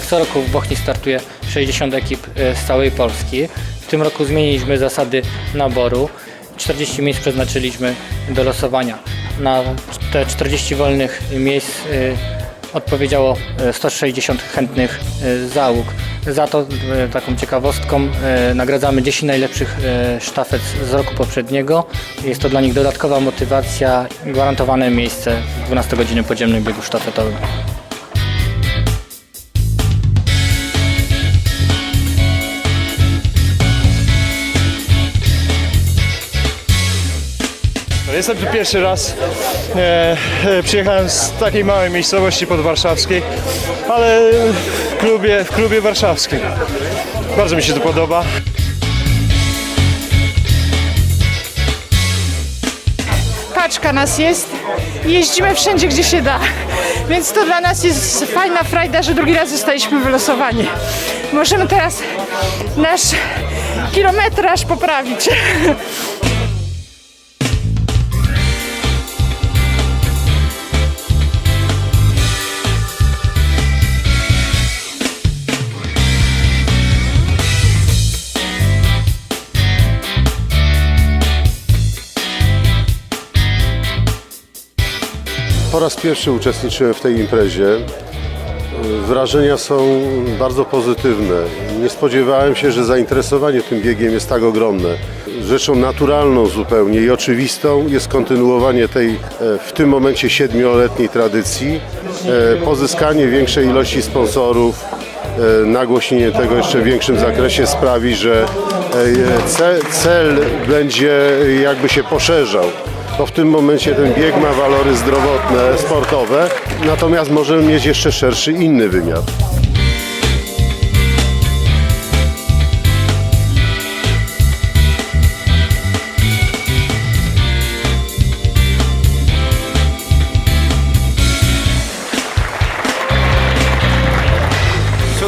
Co roku w Bochni startuje 60 ekip e, z całej Polski. W tym roku zmieniliśmy zasady naboru. 40 miejsc przeznaczyliśmy do losowania. Na te 40 wolnych miejsc e, odpowiedziało e, 160 chętnych e, załóg. Za to taką ciekawostką nagradzamy 10 najlepszych sztafet z roku poprzedniego. Jest to dla nich dodatkowa motywacja gwarantowane miejsce w 12-godzinnym podziemnym biegu sztafetowym. Jestem tu pierwszy raz. E, e, przyjechałem z takiej małej miejscowości podwarszawskiej, ale w klubie, w klubie warszawskim. Bardzo mi się tu podoba. paczka nas jest jeździmy wszędzie, gdzie się da. Więc to dla nas jest fajna frajda, że drugi raz zostaliśmy wylosowani. Możemy teraz nasz kilometraż poprawić. Po raz pierwszy uczestniczyłem w tej imprezie. Wrażenia są bardzo pozytywne. Nie spodziewałem się, że zainteresowanie tym biegiem jest tak ogromne. Rzeczą naturalną zupełnie i oczywistą jest kontynuowanie tej e, w tym momencie siedmioletniej tradycji, e, pozyskanie większej ilości sponsorów, e, nagłośnienie tego jeszcze w większym zakresie sprawi, że e, ce- cel będzie jakby się poszerzał bo w tym momencie ten bieg ma walory zdrowotne, sportowe, natomiast możemy mieć jeszcze szerszy inny wymiar.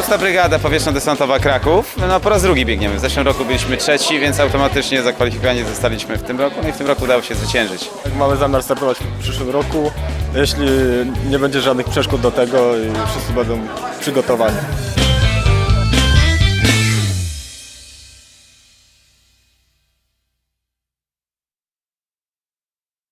Szósta Brygada Powietrzno-Desantowa Kraków. No po raz drugi biegniemy. W zeszłym roku byliśmy trzeci, więc automatycznie zakwalifikowani zostaliśmy w tym roku. No i w tym roku udało się zwyciężyć. Mamy zamiar startować w przyszłym roku, jeśli nie będzie żadnych przeszkód do tego i wszyscy będą przygotowani.